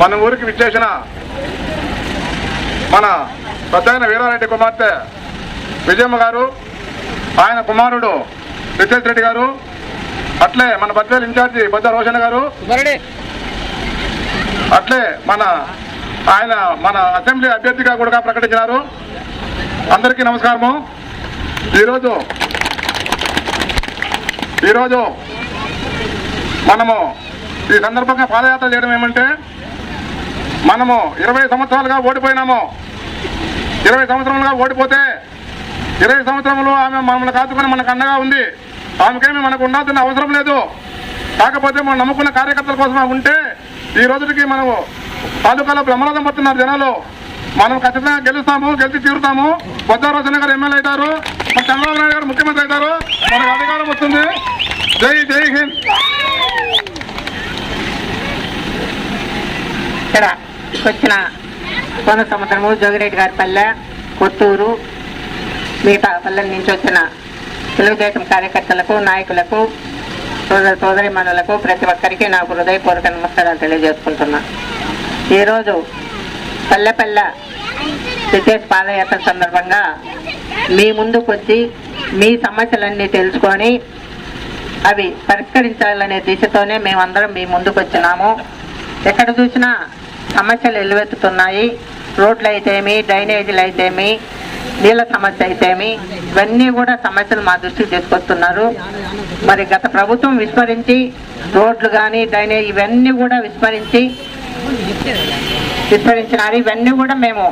మన ఊరికి విచ్చేసిన మన పెద్దయిన వీరారెడ్డి కుమార్తె విజయమ్మ గారు ఆయన కుమారుడు రితేష్ రెడ్డి గారు అట్లే మన బద్వేల్ ఇన్ఛార్జి బొద్ద రోషన్ గారు అట్లే మన ఆయన మన అసెంబ్లీ అభ్యర్థిగా కూడా ప్రకటించినారు. అందరికీ నమస్కారము. ఈరోజు ఈరోజు మనము ఈ సందర్భంగా పాదయాత్ర చేయడం ఏమంటే మనము ఇరవై సంవత్సరాలుగా ఓడిపోయినాము. ఇరవై సంవత్సరాలుగా ఓడిపోతే ఇరవై సంవత్సరములు ఆమె మమ్మల్ని కాచుకొని మనకు అండగా ఉంది. ఆమెకేమి మనకు ఉండాల్సిన అవసరం లేదు. కాకపోతే మనం నమ్ముకున్న కార్యకర్తల కోసం ఉంటే ఈ రోజుకి మనము తాలూకాలో బ్రహ్మరథం పడుతున్నారు జనాలు. మనం ఖచ్చితంగా గెలుస్తాము గెలిచి తీరుతాము. బొద్దారోజన గారు ఎమ్మెల్యే అవుతారు. మన చంద్రబాబు నాయుడు గారు ముఖ్యమంత్రి అవుతారు. మనకు అధికారం వస్తుంది. జై జై హింద్. ఇక్కడ వచ్చిన కొన సముద్రము జోగిరెడ్డి గారి పల్లె కొత్తూరు మిగతా పల్లెల నుంచి వచ్చిన తెలుగుదేశం కార్యకర్తలకు నాయకులకు సోదర సోదరి మనులకు ప్రతి ఒక్కరికి నాకు హృదయపూర్వక నమస్కారాలు తెలియజేసుకుంటున్నా. ఈరోజు పల్లె పల్లె విశేష పాదయాత్ర సందర్భంగా మీ ముందుకు వచ్చి మీ సమస్యలన్నీ తెలుసుకొని అవి పరిష్కరించాలనే దిశతోనే మేమందరం మీ ముందుకు వచ్చినాము ఎక్కడ చూసినా సమస్యలు ఎలువెత్తుతున్నాయి. రోడ్లు అయితేమి డ్రైనేజీలు అయితేమి నీళ్ళ సమస్య అయితేమి ఇవన్నీ కూడా సమస్యలు మా దృష్టికి తీసుకొస్తున్నారు. మరి గత ప్రభుత్వం విస్మరించి రోడ్లు కానీ డ్రైనేజ్ ఇవన్నీ కూడా విస్మరించి విస్మరించినారు. ఇవన్నీ కూడా మేము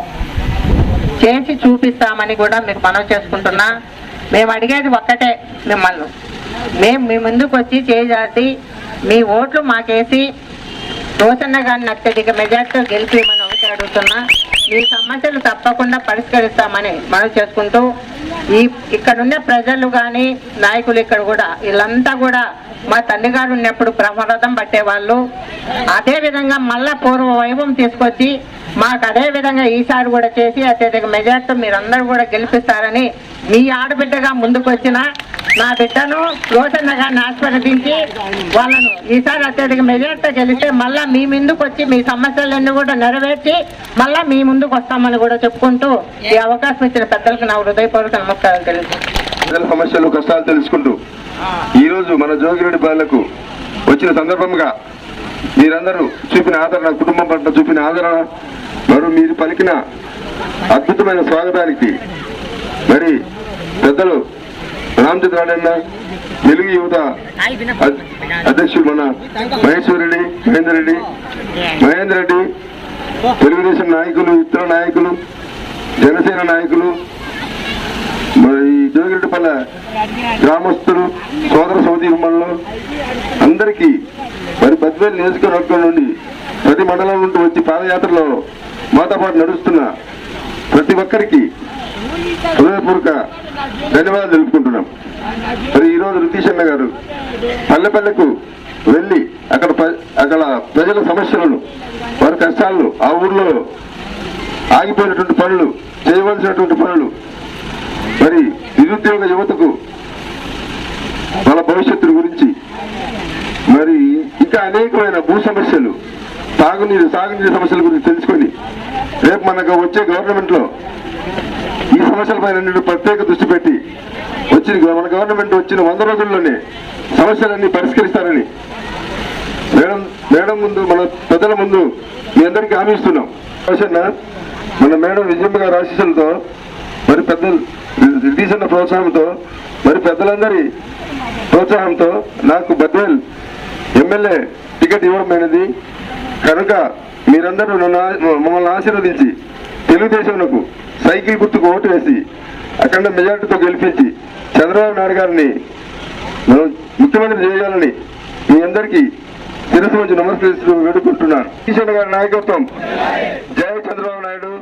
చేసి చూపిస్తామని కూడా మీకు మనవి చేసుకుంటున్నా. మేము అడిగేది ఒక్కటే మిమ్మల్ని. మేము మీ ముందుకు వచ్చి చేసి మీ ఓట్లు మాకేసి రోషన్న గారిని అత్యధిక మెజార్టీతో గెలిపిమని ఒకటి అడుగుతున్నా. మీ సమస్యలు తప్పకుండా పరిష్కరిస్తామని మనవి చేసుకుంటూ ఈ ఇక్కడున్న ప్రజలు కానీ నాయకులు ఇక్కడ కూడా వీళ్ళంతా కూడా మా తండ్రి గారు ఉన్నప్పుడు బ్రహ్మరథం పట్టేవాళ్ళు. అదే విధంగా మళ్ళా పూర్వ వైభవం తీసుకొచ్చి మాకు అదే విధంగా ఈసారి కూడా చేసి అత్యధిక మెజార్టీ మీరందరూ కూడా గెలిపిస్తారని మీ ఆడబిడ్డగా ముందుకొచ్చిన నా బిడ్డను రోషన్న గారిని ఆస్వాదించి వాళ్ళను ఈసారి అత్యధిక మెజార్టీతో గెలిస్తే మళ్ళా మీ ముందుకు వచ్చి మీ సమస్యలన్నీ కూడా నెరవేర్చి మళ్ళా మీ ముందుకు వస్తామని కూడా చెప్పుకుంటూ ఈ అవకాశం ఇచ్చిన పెద్దలకు నా హృదయపూర్వక నమస్కారం తెలుసు ప్రజల సమస్యలు కష్టాలు తెలుసుకుంటూ ఈ రోజు మన జోగిరెడ్డి బాలకు వచ్చిన సందర్భంగా మీరందరూ చూపిన ఆదరణ కుటుంబం పట్ల చూపిన ఆదరణ మరో మీరు పలికిన అద్భుతమైన స్వాగతానికి మరి పెద్దలు రామచంద్రాడన్న తెలుగు యువత. అధ్యక్షుడు మన మహేశ్వర్ రెడ్డి మహేందర్ రెడ్డి. మహేందర్ రెడ్డి తెలుగుదేశం నాయకులు ఇతర నాయకులు జనసేన నాయకులు మరి జోగిరెడ్డిపల్లె గ్రామస్తులు సోదర సోదరిమణులు అందరికీ మరి బద్వేలు నియోజకవర్గం నుండి ప్రతి మండలం నుండి వచ్చి పాదయాత్రలో మాతో పాటు నడుస్తున్న ప్రతి ఒక్కరికి హృదయపూర్వక ధన్యవాదాలు తెలుపుకుంటున్నాం. మరి ఈరోజు రితీష్ అన్న గారు పల్లె పల్లెకు వెళ్ళి అక్కడ అక్కడ ప్రజల సమస్యలను వారి కష్టాలను ఆ ఊర్లో ఆగిపోయినటువంటి పనులు చేయవలసినటువంటి పనులు మరి నిరుద్యోగ యువతకు వాళ్ళ భవిష్యత్తు గురించి మరి ఇంకా అనేకమైన భూ సమస్యలు తాగునీరు సాగునీరు సమస్యల గురించి తెలుసుకొని రేపు మనకు వచ్చే గవర్నమెంట్లో ఈ సమస్యలపైన ప్రత్యేక దృష్టి పెట్టి వచ్చిన మన గవర్నమెంట్ వచ్చిన వంద రోజుల్లోనే సమస్యలన్నీ పరిష్కరిస్తారని మేడం మేడం ముందు మన పెద్దల ముందు మీ అందరికీ హామీ ఇస్తున్నాం. మన మేడం విజయమ్మ గారి ఆశీస్సులతో మరి పెద్దలు రిలీజన్న ప్రోత్సాహంతో మరి పెద్దలందరి ప్రోత్సాహంతో నాకు బద్వేల్ ఎమ్మెల్యే టికెట్ ఇవ్వడమైనది. కనుక మీరందరూ నన్ను మమ్మల్ని ఆశీర్వదించి తెలుగుదేశంకు సైకిల్ గుర్తుకు ఓటు వేసి అఖండ మెజార్టీతో గెలిపించి చంద్రబాబు నాయుడు గారిని ముఖ్యమంత్రి చేయాలని మీ అందరికీ శిరస్సు వచ్చి నమస్కరిస్తూ వేడుకుంటున్నాను. కిషన్ గారి నాయకత్వం. జై చంద్రబాబు నాయుడు.